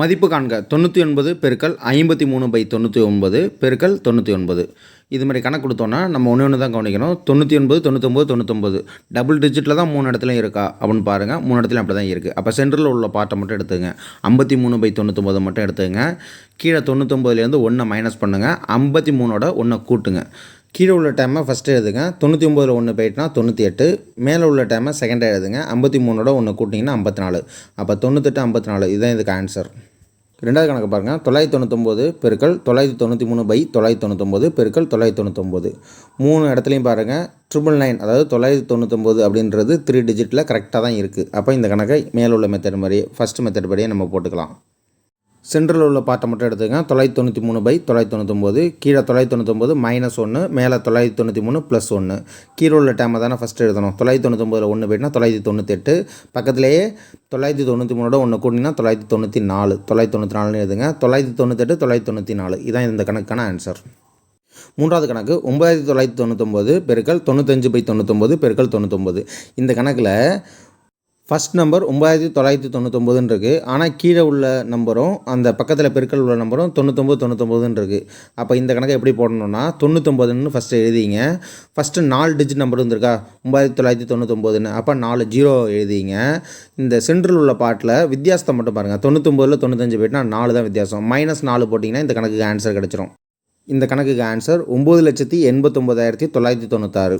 மதிப்பு காண்க. தொண்ணூற்றி ஒன்பது பெருக்கல் ஐம்பத்தி மூணு பை தொண்ணூற்றி ஒன்பது பெருக்கல் தொண்ணூற்றி ஒன்பது. இது மாதிரி கணக்கு கொடுத்தோன்னா நம்ம ஒன்று ஒன்று தான் கவனிக்கணும். தொண்ணூற்றி ஒன்பது தொண்ணூத்தொம்பது தொண்ணூத்தொம்பது டபுள் டிஜிட்டில் தான் மூணு இடத்துலையும் இருக்கா அப்படின்னு பாருங்கள் மூணு இடத்துலையும் அப்படி தான் இருக்குது அப்போ சென்டரில் உள்ள பாட்டை மட்டும் எடுத்துங்க. ஐம்பத்தி மூணு பை தொண்ணூத்தொம்பது மட்டும் எடுத்துங்க. கீழே தொண்ணூத்தொம்பதுலேருந்து ஒன்றை மைனஸ் பண்ணுங்கள் ஐம்பத்தி மூணோட ஒன்றை கூட்டுங்க. கீழே உள்ள டைமை ஃபஸ்ட்டு எழுதுங்க. தொண்ணூற்றி ஒம்பதில் ஒன்று போயிட்டுனா தொண்ணூற்றி எட்டு. மேலே உள்ள டைமை செகண்டாக எழுதுங்க. ஐம்பத்தி மூணோட ஒன்று கூட்டிங்கன்னா ஐம்பத்தி நாலு. அப்போ தொண்ணூத்தெட்டு ஐம்பத்தி நாலு. இதுதான் இதுக்கு ஆன்சர் ரெண்டாவது கணக்கு பாருங்கள் தொள்ளாயிரத்தி தொண்ணூத்தொம்பது பெருக்கல் தொள்ளாயிரத்தி தொண்ணூற்றி மூணு பை தொள்ளாயிரத்தி தொண்ணூத்தொம்பது பெருக்கல் தொள்ளாயிரத்தி தொண்ணூத்தொம்பது. மூணு இடத்துலையும் பாருங்கள் ட்ரிபிள் நைன் அதாவது தொள்ளாயிரத்தி தொண்ணூத்தொம்பது அப்படின்றது த்ரீ டிஜிட்டில் கரெக்டாக தான் இருக்குது அப்போ இந்த கணக்கை மேலுள்ள மெத்தட் மாதிரி ஃபஸ்ட் மெத்தட் படியே நம்ம போட்டுக்கலாம். சென்ட்ரலில் உள்ள பார்ட்டை மட்டும் எடுத்துங்க தொள்ளாயிரத்தி தொண்ணூற்றி மூணு பை தொள்ளாயிரத்தி தொண்ணூத்தொம்பது கீழே தொள்ளாயிரத்தி தொண்ணூத்தொம்பது மைனஸ் ஒன்று மேலே தொள்ளாயிரத்தி தொண்ணூற்றி மூணு ப்ளஸ் ஒன்று கீழே உள்ள டேமை தானே ஃபஸ்ட்டு எழுதணும் தொள்ளாயிரத்தி தொண்ணூத்தொம்பதில் ஒன்று போயிட்டுனா தொள்ளாயிரத்தி தொண்ணூற்றெட்டு பக்கத்துலேயே தொள்ளாயிரத்தி தொண்ணூற்றி மூணோட ஒன்று கூட்டினா தொள்ளாயிரத்தி தொண்ணூற்றி நாலு தொள்ளாயிரத்தி தொண்ணூற்றி நாலுன்னு எழுதுங்க தொள்ளாயிரத்தி தொண்ணூற்றெட்டு தொள்ளாயிரத்தி தொண்ணூற்றி நாலு இதான் இந்த கணக்கான ஆன்சர் மூன்றாவது கணக்கு ஒன்பதாயிரத்தி தொள்ளாயிரத்தி தொண்ணூத்தொம்பது பெருக்கள் தொண்ணூத்தஞ்சு பை தொண்ணூத்தொம்பது பெருக்கல் தொண்ணூத்தொம்பது இந்த கணக்கில் ஃபஸ்ட் நம்பர் ஒம்பதாயிரத்தி தொள்ளாயிரத்தி தொண்ணூத்தொம்பதுன்னு இருக்குது ஆனால் கீழே உள்ள நம்பரும் அந்த பக்கத்தில் பெருக்கல் உள்ள நம்பரும் தொண்ணூத்தொம்பது தொண்ணூத்தொம்பதுன்னு இருக்குது அப்போ இந்த கணக்கை எப்படி போடணும்னா தொண்ணூத்தொம்பதுன்னு ஃபஸ்ட்டு எழுதிங்க. ஃபஸ்ட்டு நாலு டிஜிட் நம்பர் இருந்திருக்கா ஒம்பதாயிரத்தி தொள்ளாயிரத்தி தொண்ணூத்தொம்பதுன்னு. அப்போ நாலு ஜீரோ எழுதிங்க. இந்த சென்ட்ரல் உள்ள பாட்டில் வித்தியாசத்தை மட்டும் பாருங்கள் தொண்ணூத்தொம்பதில் தொண்ணூத்தஞ்சு போயிட்டுனா நாலு தான் வித்தியாசம். மைனஸ் நாலு போட்டிங்கன்னா இந்த கணக்குக்கு ஆன்சர் கிடச்சிரும். இந்த கணக்குக்கு ஆன்சர் ஒம்பது லட்சத்தி எண்பத்தொம்போதாயிரத்தி தொள்ளாயிரத்தி தொண்ணூத்தாறு.